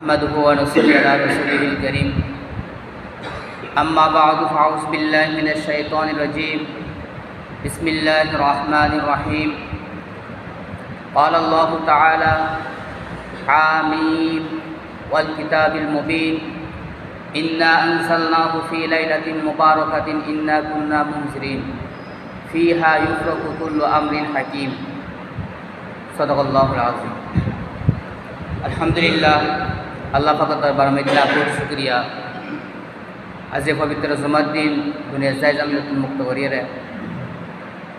نحمده ونصلي على رسوله الكريم. أما بعد فأعوذ بالله من الشيطان الرجيم. بسم الله الرحمن الرحيم. قال الله تعالى حاميم والكتاب المبين. إنا أنزلناه في ليلة مباركة إنا كنا منذرين. فيها يفرق كل أمر حكيم. صدق الله العظيم. الحمد لله আল্লাহ ফাকর দরবার মেদিন লাখুর শুক্রিয়া। আজ এ পবিত্র জুমার দিন দুনিয়া যাই আমি নতুন মুক্ত করিয়ে রে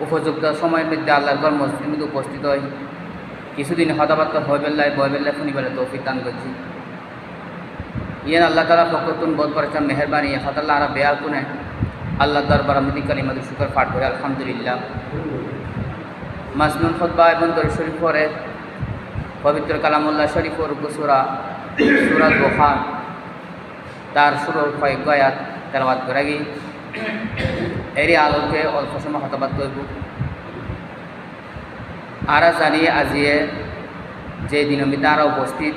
উপযুক্ত সময়ের মধ্যে আল্লাহর ঘর মসজিদের মধ্যে উপস্থিত হয় কিছুদিন হতাবার্তা হয় বেল্লায় বয় বেল্লায় শুনি বেলা তৌফিক দান করছি। ইয়ান আল্লাহ তালা ফকরতুন বোধ করেছেন, মেহরবানি হতাল্লাহ আরা বেয়া কুনে আল্লাহ দরবার মিদি কালিমাদু শুকর পাঠ করে, আলহামদুলিল্লাহ। মাসনুল খোদ্া এবং দর শরীফ পরে পবিত্র কালামুল্লাহ শরীফর সুরা বোখান তার সুরর কয়েক গয়াত তেলাবাদ করে গিয়ে এরই আলোকে অল্প সময় হতবাদ করব আরা জানি আজিয়ে যে দিনমিতে আরা উপস্থিত,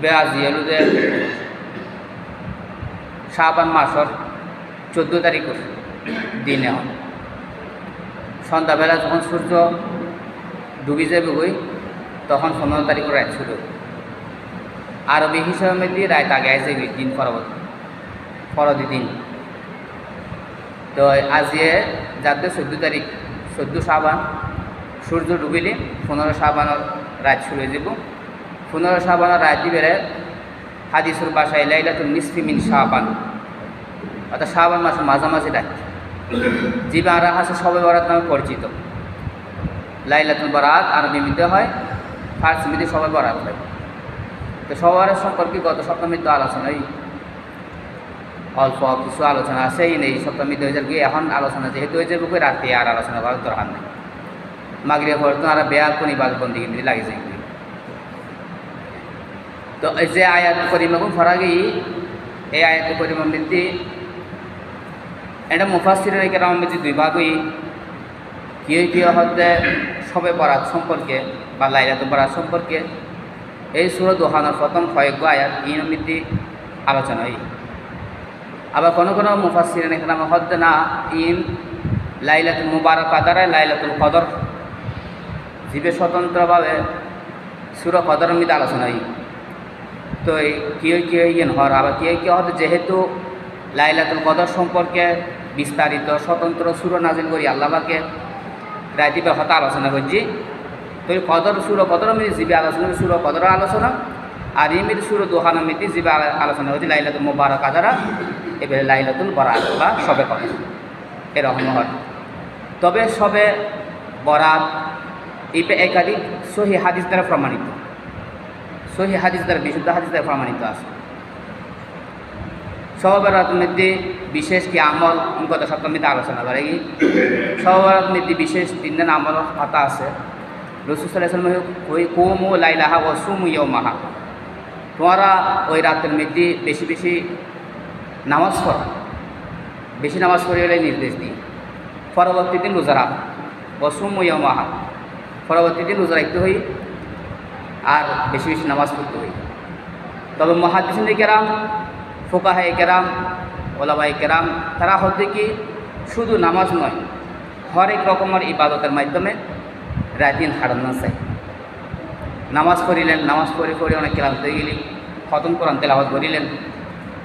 বে আজিয়ে যে শাহবান মাসর চোদ্দ তারিখ দিনে সন্ধ্যাবেলা যখন সূর্য ডুবি যাবে বই তখন পনেরো তারিখ রাত শুরু আরবি হিসাবে মধ্যে রাত আগে আসে দিন পরবর্তী পরদি দিন তো আজিয়ে যাতে চোদ্দ তারিখ, চোদ্দ সাবান সূর্য ডুবিলে পনেরো সাবানের রাত শুরু যাব। পনেরো সাবানের রাত দিবে হাদিসুর বাসায় লাইলাতুল নিসফি মিন সাবান অর্থাৎ সাবান মাসের মাঝামাঝি রাত জীবে আর আছে সবাই বরাত নামে পরিচিত। লাইলাতুল বরাত আরবি মিতে হয়, ফার্সি মিতে সবাই বরাত হয়। তো সবার সম্পর্কে গত সপ্তাহে তো আলোচনাই অল্প কিছু আলোচনা আছেই নেই সপ্তাহে দুই হাজার এখন আলোচনা যেহেতু হয়ে যাবে, রাতে আর আলোচনা করার দরকার নেই। মাগরিয়া পরে তো আর বেয়া কোনি বাল বন্দি কিন্তু লাগে যায় তো এই যে আয়াত করিমাগুন ফরা গিয়ে এই আয়াত করিমা মিলতে এটা মুফাসির কেরাম মিলতে দুই ভাগই কেউ কেউ হতে সবে বরাত সম্পর্কে বা লাইলাত বরাত সম্পর্কে এই সুর দোহানোর প্রথম কয়েক আয়াত ইন মিতি আলোচনা হয়। আবার কোনো কোনো মুফাসির এখানে হদ্দে না ইন লাইলাতুল মুবারক আদারে লাইলাতুল কদর। জীবে স্বতন্ত্রভাবে সুর কদর মিতে আলোচনা হয়। তো এই কেউ কেউ ইয়েন হর আবার কেউ কেউ হয়তো যেহেতু লাইলাতুল কদর সম্পর্কে বিস্তারিত স্বতন্ত্র সুর নাজিল করি আল্লাহকে রাইতিবে হতা আলোচনা করছি। তো এই কদর সুর কদর মিতি জীবে আলোচনা, সুর কদর আলোচনা। আর ইমির সুর দোহান মিতি জীবে আলোচনা হচ্ছে লাইলাতুল মুবারক আদারা এবারে লাইলাতুল বরাত বা সবে কদর। এরকম হয় তবে সবে বরাত এই একাধিক সহি হাদিস দ্বারা প্রমাণিত। সহি হাদিস দ্বারা, বিশুদ্ধ হাদিস দ্বারা প্রমাণিত আছে। সহবরাত মধ্যে বিশেষ কি আমল, গত সপ্তাহে আলোচনা করে কি? সহবরাত মধ্যে বিশেষ তিন দিন আমল কথা আছে। রসুসাল্লাম ওই কোমো লাইলাহা ও সুমু ইয় মাহা তোমরা ওই রাতের মধ্যে বেশি বেশি নামাজ পড়। বেশি নামাজ পড়ে নির্দেশ দিই। পরবর্তী দিন রোজা রাখ। ও মাহা পরবর্তী দিন রোজা রাখতে হই আর বেশি বেশি নামাজ পড়তে হই তবে মহাদিসিন কেরাম ফোকাহাই কেরাম ওলাবাই কেরাম, তারা হতে কি শুধু নামাজ নয়, হরেক রকমের ইবাদতের মাধ্যমে রাতিন হারানো চাই। নামাজ পড়িলেন, নামাজ পড়ে পড়ে অনেক ক্লান্ত হয়ে গেলি। খতম কোরআন তেলাবাদ করিলেন।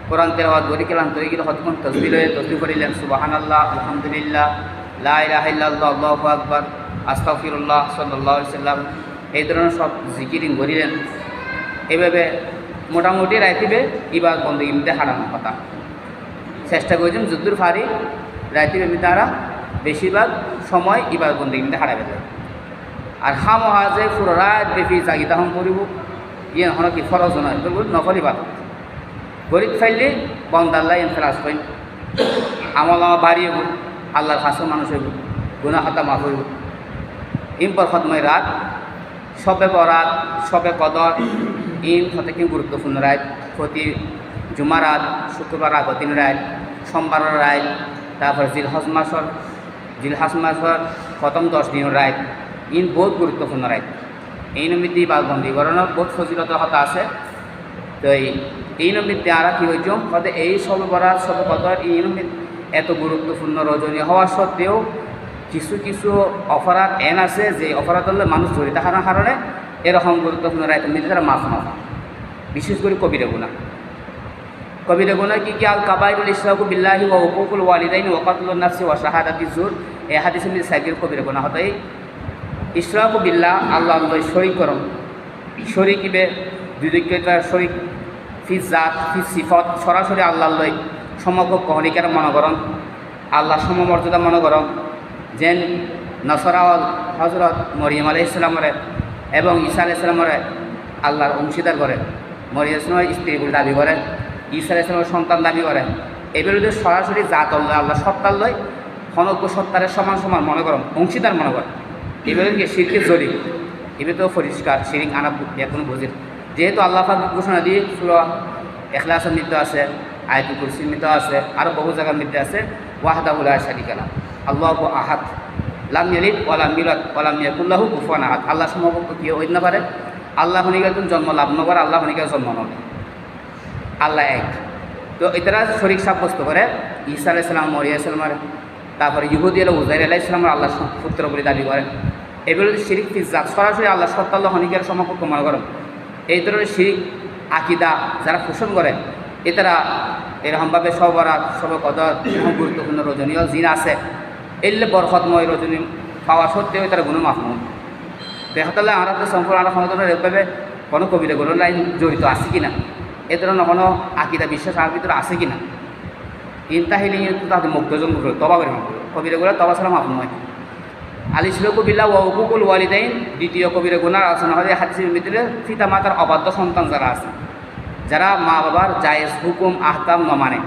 কোরআন তেলাবাদ করি ক্লান্ত হয়ে গেলে হতক্ষণ তসবি হয়ে তসবি করিলেন। সুবাহান আল্লাহ আলহামদুলিল্লাহ লাহিল্লাহ আল্লাহ আকবর আস্তাফিরুল্লাহ সাল্লাহ সাল্লাম এই ধরনের সব জিকিরিং করিলেন। এভাবে মোটামুটি রাইতিবে ইবাদ বন্ধ, ইমতে হারানোর কথা। চেষ্টা করেছেন যদ্দুর ফারি, রাইতিবে তারা বেশিরভাগ সময় ইবাদ বন্ধ, ইমতে হারাবে আর হাম যে পুরো রাত বেশি জাগিতা হম করিব ইয়ে হন কি ফরজ নয় নকল ইবাদ গরিব ফাইলে বন্দাল্লাহ ইন ফেরাজ পাইন আমল আমা বাড়িয়ে আল্লাহর হাসো মানুষ হইব গুনা হাতা মাফ হইব ইম্পর খতময় রাত সবে বরাত সবে কদর ইন কি গুরুত্বপূর্ণ রায় প্রতি জুমার রাত শুক্রবার আগতিন রায় সোমবারের রায় তারপর জিলহজ মাসর জিলহাজ মাসর প্রথম দশ দিনের রায় ইন বহুত গুরুত্বপূর্ণ রায় এই নমিতি বা বন্দীকরণের বহুত ফজিলত হতা আছে। তো এই এই আরা কি হয়েছ হতে এই সব বরাত সব কদর এই নমিত এত গুরুত্বপূর্ণ রজনী হওয়া সত্ত্বেও কিছু কিছু অপরাধ এন আছে যে অপরাধ হলে মানুষ জড়িত থাকার কারণে এরকম গুরুত্বপূর্ণ রায় তুমি তারা মাফ মাফ বিশেষ করে কবিরে গুণা কবিরে গুণা কি কি আল কাবাইরুল ইসলাকু বিল্লাহি ওয়া হুকুকুল ওয়ালিদাইন ওয়া কাতলুন নাফসি ওয়া শাহাদাতি জুর। এই হাদিসে মিল সাইকেল কবিরে গুণা হতে ইসলাকু বিল্লা আল্লাহ আল্লাহ শরিক করম শরিক ইবে দুদিকটা শরিক। ফি জাত, ফি সিফত, সরাসরি আল্লাহ লই সমগ্র কহরিকার মনে করম আল্লাহ সমমর্যাদা মনে করম যেন নসরাওয়াল হজরত মরিয়ম আলাই ইসলামরে এবং ঈসা আলাই ইসলামরে আল্লাহর অংশীদার করে। মরিয়ম ইসলামের স্ত্রী বলে দাবি করে। ঈসা আলাই ইসলামের সন্তান দাবি করে। এগুলো যদি সরাসরি জাত আল্লাহ আল্লাহ সত্তার লয় ক্ষণজ্ঞ সত্তারের সমান সমান মনে করম অংশীদার মনে করে এগুলো কি শিরকে জড়ি এগুলো তো পরিষ্কার, শিরিক আনা এখন বুঝির যেহেতু আল্লাহ ঘোষণা দিয়ে সুর এখলাসের মৃত্যু আছে আয়তু কুরসির মৃত্যু আছে আরও বহু জায়গার মৃত্যু আছে ওয়াহাদাউল্লাহ শারিকালা আল্লাহ আহাত লাম ইয়ালিদ ওয়ালাম মিলাদ ওয়ালাম ইয়াকুল্লাহু কুফুয়ান আহাত আল্লাহ সমপক্ষ কেউ হইতে না পারে। আল্লাহ হনিকে জন্ম লাভ নকরে আল্লাহ হনিকে জন্ম নবে আল্লাহ এক। তো এটারা শরিক সাব্যস্ত করে, ঈসা আলাইসালাম মরিয়া ইসলামের তারপরে ইহুদি আল উজাইর আলাহ ইসলামের আল্লাহ পুত্র বলে দাবি করেন। এগুলো যদি শিরিক ফিজাত সরাসরি আল্লাহ সত্তাল্লাহ হনিকের সমপক্ষ মনে করেন এই ধরনের শিরিক, আকিদা যারা পোষণ করে এতারা এরকমভাবে সবরাত সব কদর এরকম গুরুত্বপূর্ণ রজনীয় জিন আছে। এলে বরফতময় রজনী পাওয়া সত্ত্বেও তারা গুণ মাফমুন দেখাতালে আমরা তো সম্পূর্ণ আমরা সমতলের এভাবে কোনো কবিতা কোনো লাইন জড়িত আছে কিনা? এ ধরনের কোনো আকিদা, বিশ্বাস আর ভিতরে আছে কিনা? ইনতাহিলি তাদের মুগ্ধজন করে তবা করে কবিরাগুলো তবা ছাড়া মাফ নয়। আলি ছিল কবিল্লা ও উপকুল ওয়ালিদাইন, দ্বিতীয় কবির গুণার আলোচনা হয় হাদিসের ভিতরে পিতা মাতার অবাধ্য সন্তান যারা আছে, যারা মা বাবার জায়েজ হুকুম, আহকাম ন মানে।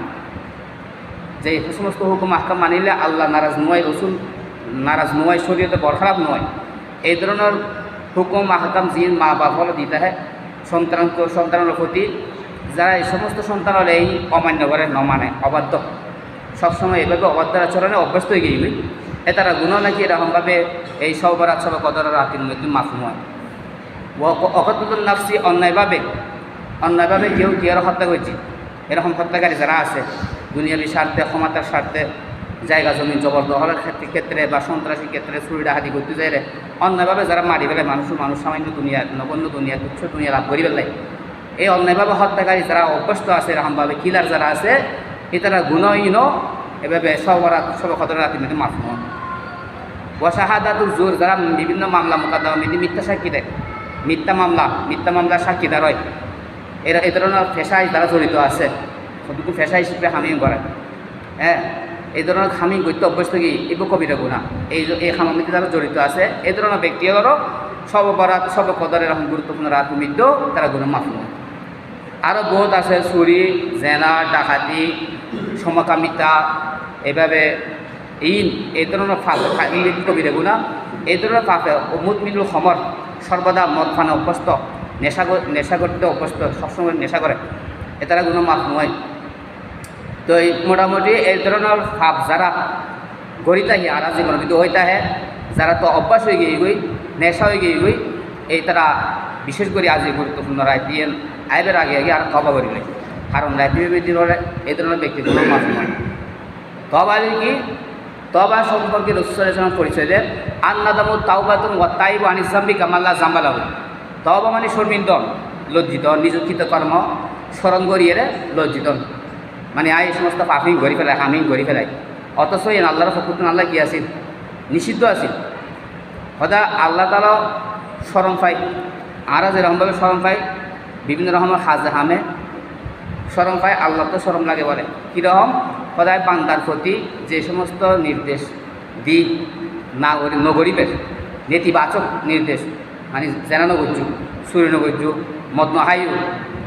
যে সমস্ত হুকুম, আহকাম মানিলে আল্লাহ নারাজ নয়, রসুল নারাজ নয়, শরীয়তে বরখারাপ নয়। এই ধরনের হুকুম, আহকাম জিন মা বাবা হলো দিতে হয়। সন্তান সন্তানের প্রতি যারা এই সমস্ত সন্তান হলে এই অমান্য করে, ন মানে অবাধ্য। সবসময় এভাবে অবাধ্য আচরণে অভ্যস্ত হয়ে গিয়ে এ তারা গুণ নাকি এরকমভাবে এই সবরাত সব কদর রাতির মধ্যে মাফুম হয়। অকতুল নাফসি অন্যায়ভাবে অন্যায়ভাবে কেউ কেউ হত্যা করছে? এরকম হত্যাকারী যারা আছে, দুনিয়াবি স্বার্থে, ক্ষমতার স্বার্থে, জায়গা, জমি, জবরদখলের ক্ষেত্রে ক্ষেত্রে বা সন্ত্রাসী ক্ষেত্রে চুরি ডাহাতি করতে চাইলে, অন্যায়ভাবে যারা মারি ফেলে, মানুষ মানুষ সামান্য দুনিয়া নগণ্য দুনিয়া তুচ্ছ দুনিয়া লাভ করি ফেলে এই অন্যায়ভাবে হত্যাকারী যারা অভ্যস্ত আছে, এরকমভাবে কিলার যারা আছে এ তারা গুণহীন, এভাবে সবরাত সব কদর রাতির মধ্যে মাফ নয় ওয়াশাহাদাতুল জোর যারা বিভিন্ন মামলা, মোকদ্দমা মিথ্যা মিথ্যা সাক্ষী দেয়। মিথ্যা মামলা, মিথ্যা মামলার সাক্ষীদার হয়। এরা এ ধরনের পেশায় তারা জড়িত আছে কতটুকু পেশা হিসেবে হামিং করে। হ্যাঁ এই ধরনের খামিং করতে অভ্যস্ত কি? এগুলো কবিরা গুণা এই এই খামামিতে যারা জড়িত আছে, এই ধরনের ব্যক্তিগত সব বরাত সব কদর এরকম গুরুত্বপূর্ণ রাত মৃত্য তারা গুণ মাফ নয় আরও বহুত আছে, চুরি, জেনা, ডাকাতি, সমকামিতা, এভাবে ইন, এই ধরনের কবিরে গুণা এই ধরনের ফাঁকে মুদ মিলুল সমর সর্বদা মদ ফানে অভ্যস্ত, নেশা নেশা করতে অভ্যস্ত, সবসময় নেশা করে। এ কোনো মাফ নয়। তো এই মোটামুটি এই ধরনের ভাব যারা গড়িতাহি আর জীবন যদি হইতাহে যারা তো অভ্যাস হয়ে গিয়ে গই নেশা হয়ে গিয়ে গই এই তারা বিশেষ করে আজ গুরুত্বপূর্ণ রায় দিয়ে। আইবের আগে আগে আর তবা করিলে কারণ রায় ব্যক্তির এই ধরনের ব্যক্তি কোনো মাফ নয় তবা কি? তবা সম্পর্কে রসুলাম পরিচয় দেন আন্নাদামু তাওবাতুন ওয়া তাইবু আনিস জাম্বি কামাল্লা জাম্বালাহু তবা মানে শর্মিন্দন লজ্জিত, নিযুক্তিত কর্ম, স্মরণ করিয়ে লজ্জিত। মানে আই এই সমস্ত পাফিং ঘড়ি ফেলায় হামিং ঘড়ি ফেলায়। অথচ এই আল্লাহর ফকুতুন আল্লাহ কি আছিল নিষিদ্ধ আছিল সদা আল্লাহ তালা স্মরণ পাই আরা যেরকমভাবে স্মরণ পাই বিভিন্ন রকমের হাজে হামে। স্মরণ পায় আল্লাহ তো স্মরণ লাগে বলে। কীরকম? সদায় বান্দার প্রতি যে সমস্ত নির্দেশ দি না করি নগরীবের নেতিবাচক নির্দেশ মানে জেনা নগর্যু সুরি নগর্যু মদ নহাইয়ু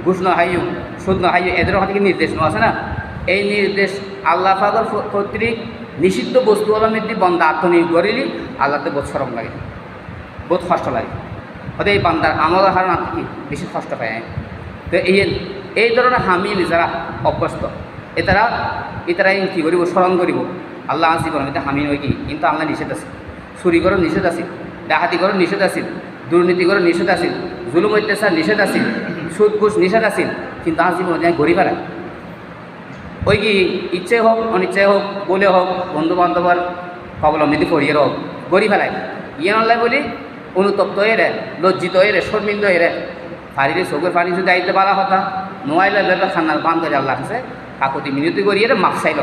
ঘুষ নহাইয়ু সুদ নহাইয়ু এদের থেকে নির্দেশ নেওয়া আছে না? এই নির্দেশ আল্লাহ ফাগর কর্তৃক নিষিদ্ধ বস্তু অলমিতি বন্দা আত্মনিয়োগ করিলি, আল্লাহতে বোধ সরম লাগে। বোধ কষ্ট লাগে। হয়তো এই বান্দার আমল হার না কি বেশি কষ্ট পায়। তো এই এই ধরনের হামিল যারা অভ্যস্ত। এতারা এতারা কী করিব স্মরণ করিব আল্লাহ আসি করো এটা হামিল হয় কি? কিন্তু আল্লাহ নিষেধ আছে চুরি করো নিষেধ আছে ডাহাতি করো নিষেধ আছে দুর্নীতি করে নিষেধ আছিল। জুলুম অত্যাচার নিষেধ আছিল। সুদ ঘুষ নিষেধ আছিল। কিন্তু আজ জীবনে যায় গড়ি ফেলায় ওই কি? ইচ্ছে হোক অনিচ্ছায় হোক বলে হোক বন্ধু বান্ধবর অবলম্বিত করিয়ে হোক গড়ি ফেলায় ইয়ে নলাই বলি অনুতপ্ত হয়ে রে লজ্জিত হয়ে রে শর্মিন্দ হয়ে রে ফারিরে চোখের ফারি যদি আইতে পারা কথা নোয়াইলে বেটা খান্নার বান করে কাছে কাকতি মিনতি করিয়ে রে মাপ চাইল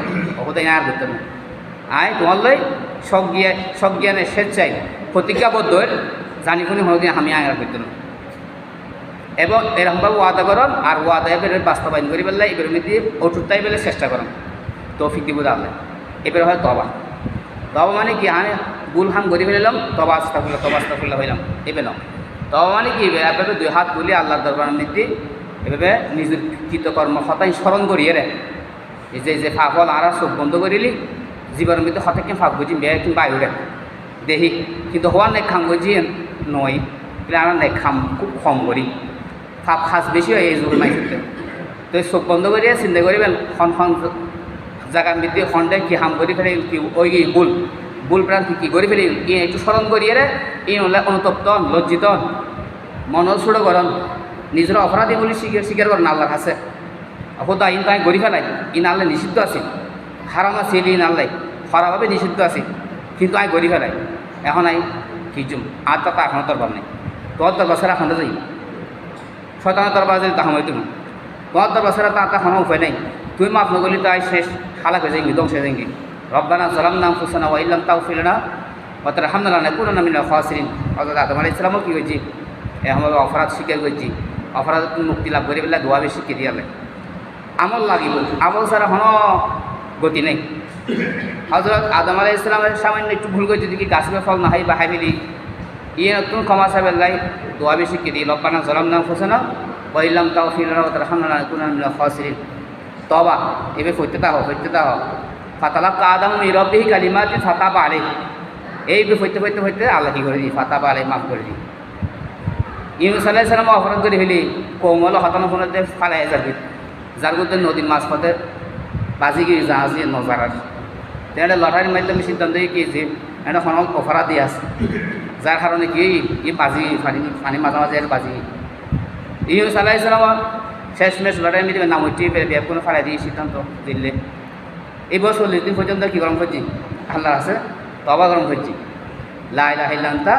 ওদের আর করতে না আয়, তোমার লই সজ্ঞা সজ্ঞানে স্বেচ্ছায় প্রতিজ্ঞাবদ্ধ হয়ে জানি শুনি হয়ে আমি আয়ার করতে না এবং এরকমভাবে ওয়াদা করন, আর ওয়াদা এবার বাস্তবায়ন করি পেলে এবার মধ্যে অটুটাই পেলে চেষ্টা করুন। তৌফিক দিব আল্লাহ এবার হয় তবা তবা মানে কি? আমি ভুল হাম গড়ি ফেলাম তবা আস্তা করলে তবা আস্তা করলে হইলাম নাও তবা মানে কি? এভাবে দুই হাত তুলি আল্লাহর দরবার মধ্যে এভাবে নিজের কৃতকর্ম হতাই স্মরণ করিয়ে রে। এই যে যে ফাফল আর চোখ বন্ধ করিলি, জীবনের মধ্যে হঠাৎ ফাঁক বুঝি বেয়া কিংবা আয়ুরে দেখি কিন্তু হওয়ার নেই খাম বুঝি নয়। কিন্তু আমার নেই খাম, খুব কম করি। ফাপ খাস বেশি হয় এই যুগের মাইসুতে তো চোখ বন্ধ করিয়া চিন্তা করিবেন, খন খন জায়গার মধ্যে খন্ডে কি হাম করি ফেলে, কি ওই ভুল। ভুল প্রান্তি কি করে ফেলি ই একটু স্মরণ করিয়ে রে। ই হলে অনুতপ্ত, লজ্জিত মন ছোট করন নিজের অপরাধী বলে স্বীকার স্বীকার করেন আল্লাহর কাছে হতো ইন তাই গড়ি ফেলাই। ইন আল্লাহ নিষিদ্ধ আছে হারাম আছে ইন আল্লাহ খরাভাবে নিষিদ্ধ আছে কিন্তু আই গড়ি ফেলাই। এখন আই খিজুম আর তা এখনও তোর নেই। তোর তোর বছর এখন যাই শয়তানের দরবার যদি তাহা হইতো না তোমার দরবার ছাড়া তা তা কোনো উপায় নেই। তুই মাফ নগলি তাই শেষ। হালাক হয়ে যাই ধ্বংস হয়ে যাই রব্বানা সালাম নাম ফুসানা ওয়াইলাম তাও ফিলনা অতটা হামদাল্লাহ না কোনো নামিনা খাসরিন। অর্থাৎ আদম আলাই ইসলামও কী হয়েছি এমন অপরাধ স্বীকার করছি অপরাধ মুক্তি লাভ করে পেলে দোয়া বেশি শিখিয়ে দিয়ালে আমল লাগিব। আমল ছাড়া হন গতি নেই। হজরত আদম আলাই ইসলামের সামান্য একটু ভুল করছে যদি গাছের ফল না হাই বা হাই ফেলি। ইয়ে নতুন ক্ষমা সাহেবের লাই দোয়া বেশি কে দিই। লব্বানা জলাম নাম ফুসানা ওয়াইলাম তাও ফিলনা অতটা হামদাল্লাহ না কোনো নামিনা খাসরিন। তবা এবার ফৈত্যতা হোক ফৈত্যতা হোক ফাতালা কাদাম রব্বিহি কালিমাতি ফাতা পারে এই ফৈতে ফৈতে ফৈতে আল্লাহ কি করে দিই ফাতা পারে মাফ করে দিই ইউনুস আলাহ সালাম অপরাধ করে ফেলি, কৌমল হতানো ফোনতে ফালাই যাবি। যার করতে নদীর মাছ পথে বাজি গিয়ে জাহাজ দিয়ে নজারার তেনেহ'লে লটাৰীৰ মাধ্যমে সিদ্ধান্ত কি যে এটা খনক অপৰাধ দি আছে। যাৰ কাৰণে কি ই বাজি পানী পানী মাজে আৰু বাজি। ইউনুস ইসলামৰ শেষ মেশ লটারি মিলে নাম হচ্ছে বিয়াপ কোনো ফালাই দিয়ে সিদ্ধান্ত দিল্লে এই বছর চল্লিশ দিন পর্যন্ত কি গরম করছি? আল্লাহ আছে তবা গরম করছি। লাই লাহিল্লান্তা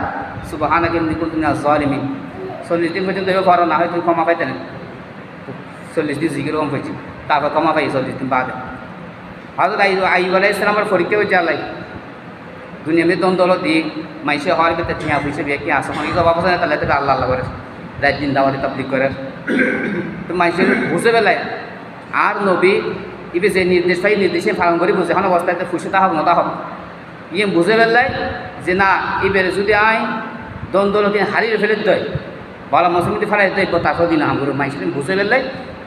সুবাহানা কুল তুমি জলিমি চল্লিশ দিন পর্যন্ত এবার করো, না হয় তুমি ক্ষমা পাইতে না চল্লিশ দিন জিকির গরম করছি, তারপর ক্ষমা পাই চল্লিশ দিন বাদে। হয়তো আই আইব আলাই ইসলামের পরীক্ষা হয়েছে আল্লাহ। দুনিয়া মেয়ে দ্বন্দ্ব দিক মাইসে হওয়ার ভিতরে টিয়া পয়সা বিয়ে কি আসে অনেক অভাব আছে তাহলে থেকে আল্লাহ আল্লাহ করে। রাত দিন দাওয়ারি তাবলিক করে। তো মাইসের বুঝে বেলায় আর নবী ইবে যে নির্দেশ পাই নির্দেশে পালন করি বুঝে এখন অবস্থায় খুশি তা নতা হোক ইয়ে বুঝে বেলায় যে না এবারে যদি আই দ্বন্দ্ব দিন হারিয়ে ফেলে দেয়, বলা মৌসুমিতে ফেলাই দেয় তারপর দিন হাম করে মাইসের বুঝে বেলায়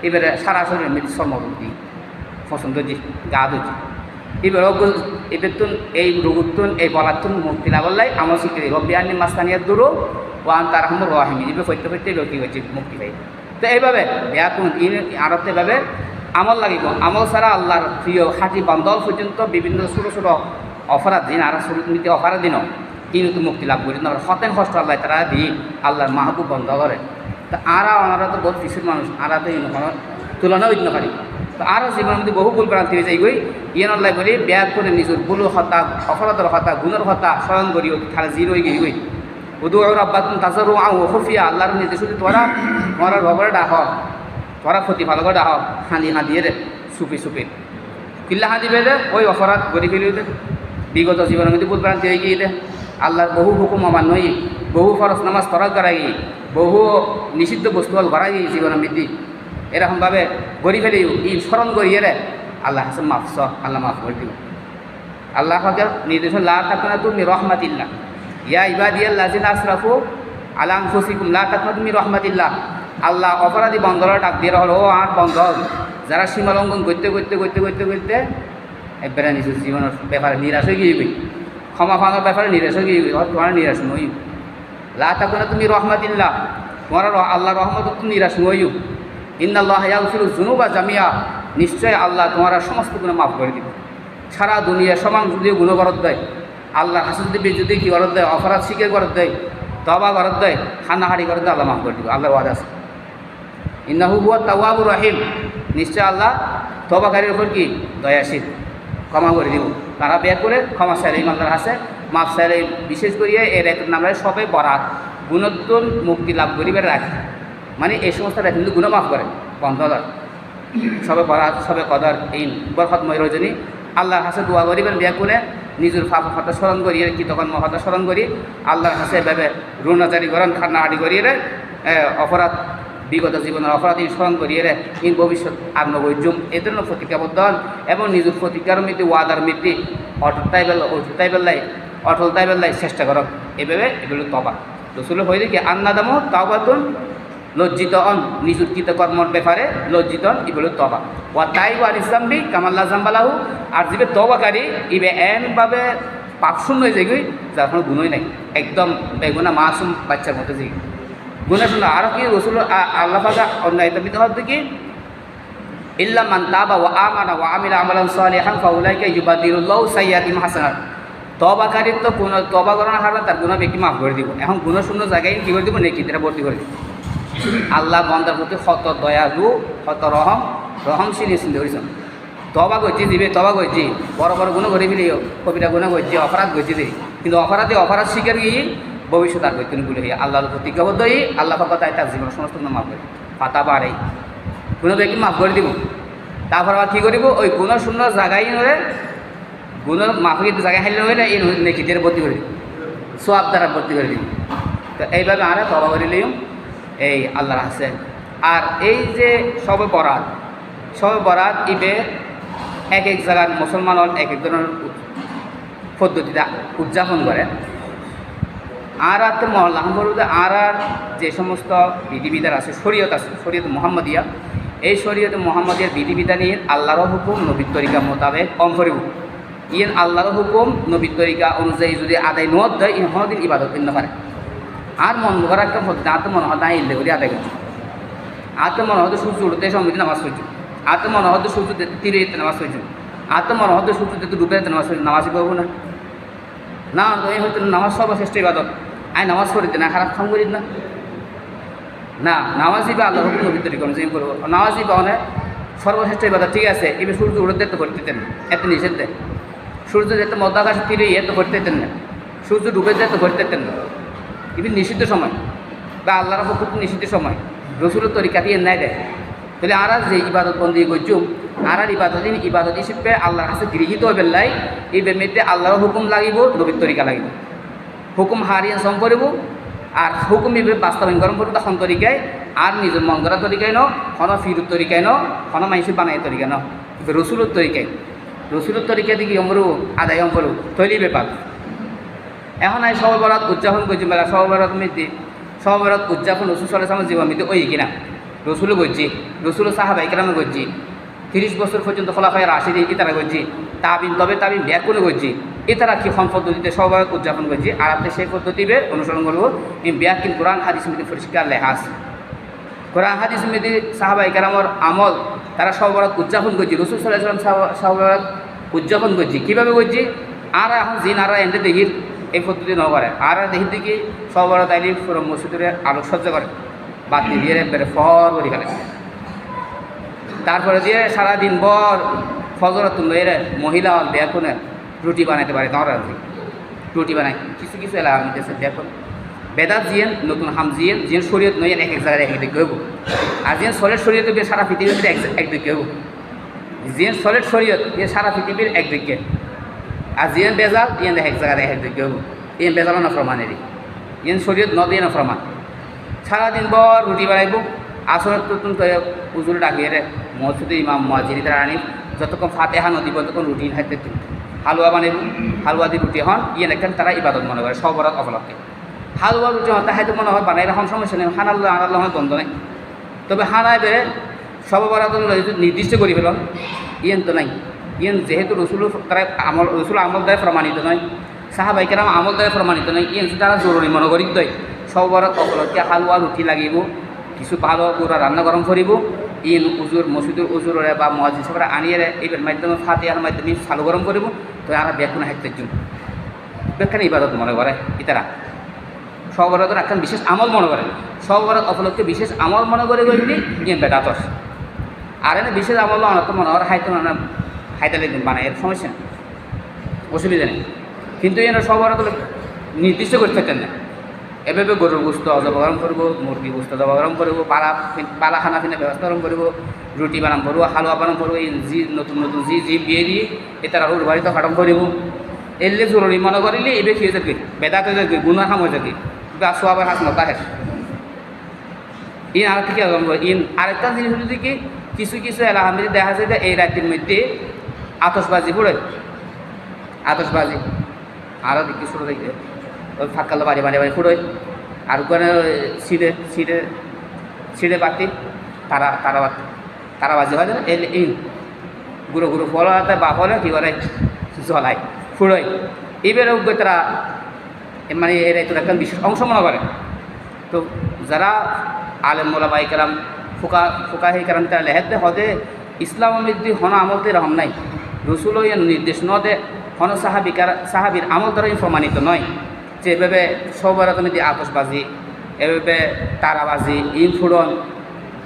এবারে সারা শরীর মেয়েদের সর্মরূপ দিই পছন্দ দি গা দুজি এবার এবার তুন এই রোগুতুন, এই বলাতুন মুক্তি না লাই আমার স্বীকৃতি রব্বি আনি মাস্তানিয়ার দূরও ও আন তার হাম রহিমি এবার ফৈতে ফৈতে কী হচ্ছে, মুক্তি পাই তো এইভাবে বেয়াতুন ইন আরতে ভাবে আমল লাগিব। আমল ছাড়া আল্লাহর প্রিয় খাঁটি বান্ধব পর্যন্ত বিভিন্ন ছোটো ছোটো অপরাধ দিন আর নীতি অপরাধ দিনও কিন্তু মুক্তি লাভ করি না সতেন কষ্ট আল্লাহ তারা দি আল্লাহর মাহবুব বন্ধ করে তো আরা ওনারা তো বহুত পিছুর মানুষ আরা তো তুলনা হইতে পারি তো আরও জীবনের মধ্যে বহু ভুল ভ্রান্তি হয়ে যায় গই ইয়ে নল্লাই বলি ব্যাগ করে নিজের ভুল হতা অপরাধের হতা গুণের হতা স্মরণ করি তাহলে জিরো হয়ে গিয়ে উদু আর আব্বা তুমি তাজারু আও খফিয়া আল্লাহর নির্দেশ যদি তোরা তোরা রবরে ডাহ তোরা ক্ষতি ভালো করে ডাহ হাঁদি হাঁদিয়ে রে সুপি সুপি কিল্লা হাঁদিবে রে ওই অপরাধ গড়ি ফেলি বিগত জীবনের মধ্যে ভুল ভ্রান্তি হয়ে গিয়ে আল্লাহর বহু হুকুম অমান্য বহু ফরজ নামাজ তরক করাই বহু নিষিদ্ধ বস্তু হল করাই জীবনের মধ্যে এরকমভাবে গড়ি ফেলি ই স্মরণ করিয়ে রে আল্লাহ হাসে মাফ স আল্লাহ মাফ করে দিব আল্লাহ হকের নির্দেশন লা থাকবে না তুমি রহমাতিল্লাহ ইয়া ইবাদিয়াল্লাহ আশরাফু আলাম ফুসিকুম লা থাকবে তুমি রহমাতিল্লাহ আল্লাহ অপরাধী বন্ধরা ডাক দিয়ে হলো ও আর বন্ধ। যারা সীমা লঙ্ঘন করতে করতে করতে করতে করতে একবারে নিজের জীবনের ব্যাপারে নিরাশ হয়ে গিয়ে ক্ষমা ফাঙার ব্যাপারে নিরাশ হয়ে গিয়ে তোমার নিরাশ নই। লা না তুমি রহমাতিল্লাহ। তোমার আল্লাহ রহমত তুমি নিরাশ নইও ইন্দাল্লাহ ইয়াগফিরু জুনুবা জামিয়া। নিশ্চয় আল্লাহ তোমারা সমস্ত গুণ মাফ করে দিবে। সারা দুনিয়া সমান যদি গুণ করত দেয়। আল্লাহ হাসন দেবী যদি কি করত দেয়? অপরাধ স্বীকার করত দেয়। তবা ঘরত দেয়। খানা হাড়ি করে দেয়, আল্লাহ মাফ করে দিব। আল্লাহ ওয়াদ আছে। ইন্নাহু হুয়া তাওয়াবুর রহিম। নিশ্চয় আল্লাহ তবাকারীর উপর কি? দয়াশীল। ক্ষমা করে দিব। তারা বিয়ে করে ক্ষমা চাইলে ইমানদার আছে, মাফ চাইলে বিশেষ করিয়ে এর এক নামে সবে বরাত গুণোত্তম মুক্তি লাভ করিবে রাখ মানে এই সমস্ত রাখ কিন্তু গুণ মাফ করে, বন্ধ সবে বরাত, সবে কদর এই বরফতময় রজনী, আল্লাহর হাসে দোয়া করিবেন বিয়া করে নিজের ফাফা ফাতা স্মরণ করিয়ে কি তখন মহাতা স্মরণ করি আল্লাহর হাসে এভাবে রুনাচারি করেন, খান্নাহাটি করিয়ে অপরাধ বিগত জীবনের অপরাধী স্মরণ করিয়ে রে ইন ভবিষ্যৎ আর নবৈজুম এদের প্রতিজ্ঞাবদ্ধ হন এবং নিজের প্রতিজ্ঞার মৃত্যু ওয়াদার মৃত্যু অটলতাই বেলা অটলতাই বেলায় অটলতাই বেলায় চেষ্টা করক এভাবে এগুলো তবা। রসুল হয়ে দেখি, আন্নাদামো তাওবাতুন লজ্জিত অন নিজুর কৃতকর্মর ব্যাপারে লজ্জিত অন, এগুলো তবা। ওয়া তাই ওয়ার ইসলাম বি কামাল্লা জাম্বালাহু আর যে তবাকারী ইবে এমভাবে পাপ শূন্য হয়ে যাই যার কোনো গুণই নাই। একদম বেগুনা মাসুম বাচ্চার মতো যে। গুণা শূন্য আরও কি রসুল আল্লাহ ফাঁকা অন্য একটা বিধ হবে কি? ইল্লা মান তাবা ওয়া আমানা ওয়া আমিলা আমালান সালিহান ফাউলাইকা ইউবাদিলুল্লাহু সাইয়্যাতিহিম হাসানাত। তবাকারীর তো কোন তবা করানোর হারবে তার গুণা ব্যক্তি মাফ করে দিব। এখন গুণ শূন্য জায়গায় কী করে দিব? নেকি এটা ভর্তি করে দিব। আল্লাহ বন্দার প্রতি শত দয়ালু শত রহম, রহমশীল চিন্তা করেছেন। তবা করছি দিবে তবা করছি। বড় বড় গুণ করে ফেলি কবিতা গুণ করছি, অপরাধ করছি দিই কিন্তু অপরাধে অপরাধ শিকার গিয়ে ভবিষ্যৎ আর করতেন বলে হই আল্লাহর প্রতিজ্ঞাবদ্ধ হই আল্লাহ তাই তার জীবন সমস্ত মাফ করে পাতা বাড়াই কোনো ব্যক্তি মাফ করে দিব। তারপর আবার কী করিব? ওই গুণ শূন্য জায়গায় নয় গুণ মাফ জায়গায় হাইলে হয়ে না এই নেকিদের ভর্তি করে দিব। সোয়াব দ্বারা ভর্তি করে দিব। তো এইভাবে আমরা তবা করিলেও এই আল্লাহর হাসেন আর এই যে সবে বরাত সবে বরাত ইবে এক এক জায়গার মুসলমান এক এক ধরনের পদ্ধতিটা উদযাপন করে। আর আর তো মহল্লা বলতে আর আর যে সমস্ত বিধিবিধান আছে, শরীয়ত আছে, শরীয়ত মোহাম্মদিয়া, এই শরীয়ত মোহাম্মদিয়ার বিধিবিধানের আল্লাহর হুকুম, নবীর তরিকা মোতাবেক কম করিব ইয়েন আল্লাহর হুকুম, নবীর তরিকা অনুযায়ী যদি আদায় নত দেয় ইন হদিন ইবাদত করতে পারে আর মন করা একটা পদ্ধতি আর তো মনে হয় ইল্লে করি আদায় করছি তো মনে হতো সূর্য উঠতে সময় নামাজ আর তো মনে হতো সূর্য তীরে যেতে নামাজ আর তো মনে হতো সূর্য যেতে ডুবে যেতে নামাজ নামাজই পাবো না। না এই হয়তো নামাজ সর্বশ্রেষ্ঠ ইবাদত। আই নামাজ পড়িতে না খারাপ কাম করি না। না, নামাজই বা আল্লাহ হুকুম নবীর তরিকা অনুযায়ী করব। নামাজই বা অনেক সর্বশ্রেষ্ঠ ইবাদত, ঠিক আছে? এবার সূর্য উড়তে তো করতে দেন এত নিষেধ সূর্য যেতে মধ্যাকাশ তীরে এত করতে দিতেন না, সূর্য ডুবে যেত করতে দিতেন না। ইভেন নিষিদ্ধ সময়, বা আল্লাহর পক্ষ নিষিদ্ধ সময়, রসুলের তরিকা দিয়ে নাই দেয়। তাহলে আর যে ইবাদত বন্দি করছুম, আর আর ইবাদত দিন ইবাদত হিসেবে আল্লাহর কাছে গৃহীত হইবে লাই এই বেমিতে আল্লাহর হুকুম লাগিব, নবীর তরিকা লাগিব। হুকুম হারিয়ে সম করিব, আর হুকুম ইবে বাস্তবায়ন গরম করব, তখন তরিকায় আর নিজের মন করা তরিকায় ন খন ফিরুর তরিকায় ন খন মাইসি বানাই তরিকা ন। রসুলের তরিকায় রসুলের তরিকা দিকে অমরু, আদায় অম করু তৈরি ব্যাপার। এখন আই সব বরাত উদযাপন করছি মেলা সব বরাত মিতি সব বরাত উদযাপন রসুল সাল্লাহ আমার জীবন মিতি ওই কিনা। রসুলও করছি রসুলও সাহাবাই কেরামে করছি তিরিশ বছর পর্যন্ত ফলাফায় রাশি দিয়ে কি তারা করছি তাবিন, তবে তাবিন ব্যাক করে করছি এ তারা কি খন পদ্ধতিতে সব বরাত উদযাপন করছি? আর আপনি সেই পদ্ধতিতে অনুসরণ করব। এই ব্যাক কিন কোরআন, হাদিস মিতি পরিষ্কার আছে। কোরআন, হাদিস মিতি সাহাবাই কেরামর আমল, তারা সব বরাত উদযাপন করছি। রসুল সাল্লাহ সাল্লাম সব বরাত উদযাপন করছি। কীভাবে করছি? আর এখন জিন, আর এনতে দেখি এই পদ্ধতি ন করে। আর দেখি দেখি সবার তাইলে পুরো মসজিদের আলোকসজ্জা করে। বাতি দিয়ে বেড়ে ফর করে ফেলে তারপরে দিয়ে সারাদিন বর ফজরত এর মহিলা দেখুন রুটি বানাইতে পারে আর রুটি বানাই কিছু কিছু এলাকা আমি দেশে দেখুন বেদাত জিয়েন, নতুন হাম জিয়েন জিয়েন শরীয়ত নয় এক এক জায়গায় এক দিকে হইব। আর জিয়েন সলেট শরীয়ত দিয়ে সারা পৃথিবীর এক একদিকে হইব। জিয়েন সলেট শরীয়ত দিয়ে সারা পৃথিবীর একদিকে আর জিয়েন বেজাল ইয়েন এক জায়গায় এক দিকে হইব। ইয়েন বেজালও না ফরমানেরই ইয়েন শরীয়ত ন দিয়ে না ফরমান। সারাদিন বর রুটি বানাইব। আসরের নতুন উজুর ডাকিয়ে মসজিদে ইমাম মসজিদ তারা আনি যতক্ষণ ফাতেহা নদী ততক্ষণ রুটি খাইতে হালুয়া বানাইব হালুয়া দিয়ে রুটি হন ইয়ে দেখেন তারা ইবাদত মনে করে, সবরাত অবলম্বে হালুয়া, রুটি হন, তাহাইতে মনে হয় বানাই এখন সমস্যা নেই হানাল্লাহ আনাল্লাহ হয় দ্বন্দ্ব নেই। তবে হানায় বেড়ে সবরাত নির্দিষ্ট করি ফেলন, ইয়েন তো নাই। ইয়েন যেহেতু রসুল তারা আমল, রসুল আমল দেয় প্রমাণিত নয় সাহাবাইকেরাম আমল দেয় প্রমাণিত নয়, ইয়েন তারা জরুরি মনে করি তৈ সবরাত অপলকে হালুয়া, রুটি লাগিব, কিছু ভালো পুরা রান্না গরম করিব ইন উজুর মসজিদুর উজুরে বা মসজিদ সবরা আনিয়ে এবার মাধ্যমে ফাতিয়ার মাধ্যমে চালু গরম করিব তো আর বেকুন হাইতে জুন বেখানে ইবাদত মনে করে ইতারা সবরাত একখান বিশেষ আমল মনে করে। সবরাত উপলক্ষে বিশেষ আমল মনে করে করবি ইয়ে বেদাতস আর এনে বিশেষ আমল অনত মনে হয় হাইতো না হাইতালে বানায়, এর সমস্যা অসুবিধা নেই। কিন্তু এনে সবরাত নির্দিষ্ট করতে পারতেন না। এভাবে গরুর গোস্ত জবগরম করব মুরগি গোস্ত জবগরম করব, পালা পালা খানা পিনা ব্যবস্থা করব, রুটি বানাম করব, হালুয়া বানাম করব, এই জি, নতুন নতুন জি জি, বিয়ে দিয়ে এ তারা উর্বারিত খাটম করিব এলে জরুরি মনে করিলে এবে খেয়ে যাবে, বেদাতে যাবে, গুণা খাম হয়ে যাবে, বা সোয়াবার হাত নতা হে। ইন আর কি ইন আরেকটা জিনিস হলো যে কি, কিছু কিছু এলাহামদি দেখা যায় যে এই রাতের মধ্যে আতসবাজি পড়ে। আতসবাজি আরও দেখি, শুরু দেখে। ওই ফাঁকালো বাড়ি বাড়ি বাড়ি। ফুড়োয় আর ওখানে সিঁড়ে সিঁড়ে সিঁড়ে বাতি, তারা তারা বাতি, তারা বাজি। হয় এল ইন গুঁড়ো গুঁড়ো। ফল হাতে বা ফলে কী করে জ্বলায় ফুড়োয় এইবারে গিয়ে তারা মানে এর একটা একটা বিশেষ অংশ মনে করে। তো যারা আলেম মোলা বাই কালাম ফুকা ফুকা হে কালাম তারা লেহেতে হদে ইসলাম মৃদ্ধি হন আমলতে রহম নাই। রসুল নির্দেশ ন দে হন সাহাবিকার, সাহাবির আমল দ্বারা প্রমাণিত নয়। যে এভাবে তুমি দিয়ে আতসবাজি এভাবে তারাবাজি ইন ফুড়ন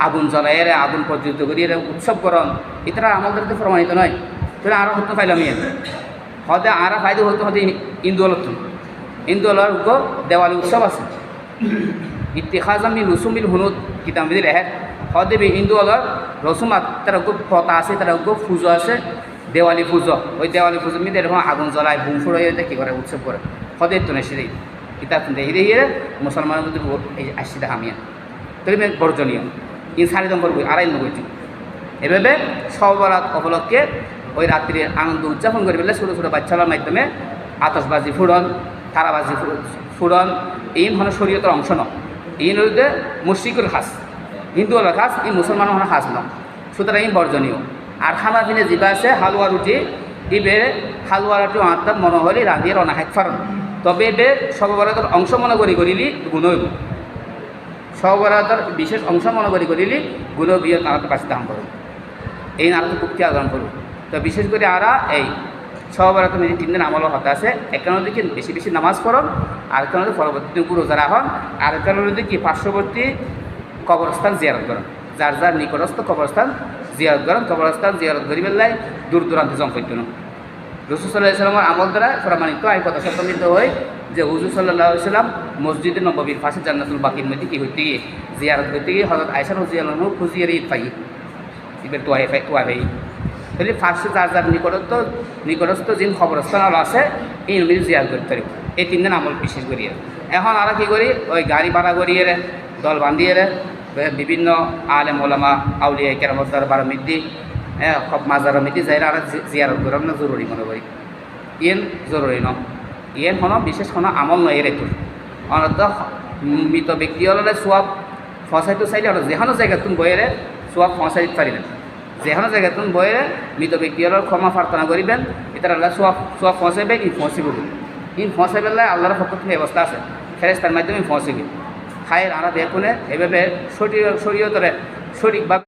আগুন জ্বলাই, এরে আগুন প্রজ্বলিত করি, এরা উৎসব করন এটা আমল দ্বারা তো প্রমাণিত নয়। তাহলে আরও হতে পাইলাম ইয়ে হদে আরা ফায়দা হতে হতে ইন্দু ইন্দু হলার দেওয়ালি উৎসব আছে। ইতিহাজামি রসুমিল হুনুদ কিতাব যদি রেহে হদেবি হিন্দু হলার রসুমাত, তার খুব পতা আছে, তার খুব পুজো আছে, দেওয়ালি পুজো ওই দেওয়ালি পুজো মিলে এরকম আগুন জ্বলায় বুম ফুড়াই কী করে উৎসব করে? হদে তো সেটাই কিতাব দেখি দেখি মুসলমানের মধ্যে এই দেখা আমি তবে বর্জনীয়। ইন সাড়ে নম্বর বই আড়াই নম্বর এভাবে সবরাত উপলক্ষে ওই রাত্রির আনন্দ উদযাপন করে ফেলে ছোটো ছোটো বাচ্চাদের মাধ্যমে আতসবাজি ফুড়ন তারাবাজি ফুড়ন এই মানে শরীয়তের অংশ নয়। এই নদীতে মুশ্রিকুর খাস হিন্দু হলো খাস, এই মুসলমান হলো খাস নয়। সুতরাং বর্জনীয়। আর খানা পিনে যিবা আছে, হালুয়া রুটি ইবে হালুয়া রুটি আত্মার মনোহরি রাঁধিয়ে রনা হাইক ফারণ তবে এবে সর্বভারতের অংশ মনে করি করিলি গুণ হইব। বিশেষ অংশ মনে করি করিলি গুণ বিয়ে তারা কাছে দাম করুন। এই নারদ কুক্তি আদান করুন। তো বিশেষ করে আরা এই সহবারত মেয়ে তিন দিন আমল হতে আছে। একান্ন দিকে বেশি বেশি নামাজ পড়ন আর একান্ন পরবর্তী দিন রোজা হন আর একান্ন দিকে পার্শ্ববর্তী কবরস্থান জিয়ারত করেন যার যার নিকটস্থ কবরস্থান জিয়ারত করেন কবরস্থান জিয়ারত করি বেলায় দূর দূরান্তে জম্পত্য রসুল সাল্লাহ সাল্লামের আমল দ্বারা প্রমাণিত আই কথা সত্যান্বিত হয় যে হুজুর সাল্লাহ সাল্লাম মসজিদে নবীর পাশে জান্নাতুল বাকির মধ্যে কি হইতে গিয়ে জিয়ারত হইতে গিয়ে হজরত আয়সার হুজিয়ালু খুঁজিয়ে ঈদ পাই। এবার তোয়াই পাই তোয়া ভাই তাহলে ফার্স্টে যার যার নিকটস্থ নিকটস্থ যে খবরস্থান আছে, এই নদী জিয়ার করতে পারি। এই তিন দিন আমল বিশেষ করিয়ে। এখন আমরা কী করি? ওই গাড়ি ভাড়া করিয়ে দল বান্ধিয়ে বিভিন্ন আলে মোলামা আউলিয়া কেরামতার বারো মিদ্দি হ্যাঁ সব মাজার মিদ্দি যাই আর জিয়ারত করার না? জরুরি মনে করি। ইয়েন জরুরি ন। ইয়েন হন বিশেষ কোনো আমল নয় এর তোর। অনত মৃত ব্যক্তি হলে সোয়াব ফসাইতে চাইলে আর যেখানো জায়গা তুমি বইয়ে সোয়াব ফসাই পারিবেন যেখানে জায়গা তুমি বইয়ে মৃত ব্যক্তিগুলোর ক্ষমা প্রার্থনা করিবেন। এটার আল্লাহ সোয়া সোয়া ফসাইবে, ইন ফসিব ইন ফসাইবেলায় আল্লাহর থেকে ব্যবস্থা আছে। ফেরেস্তার মাধ্যমে ফসিবে খায়ের আনা দেখুনে এভাবে শরীর শরীয়তরে সঠিকভাবে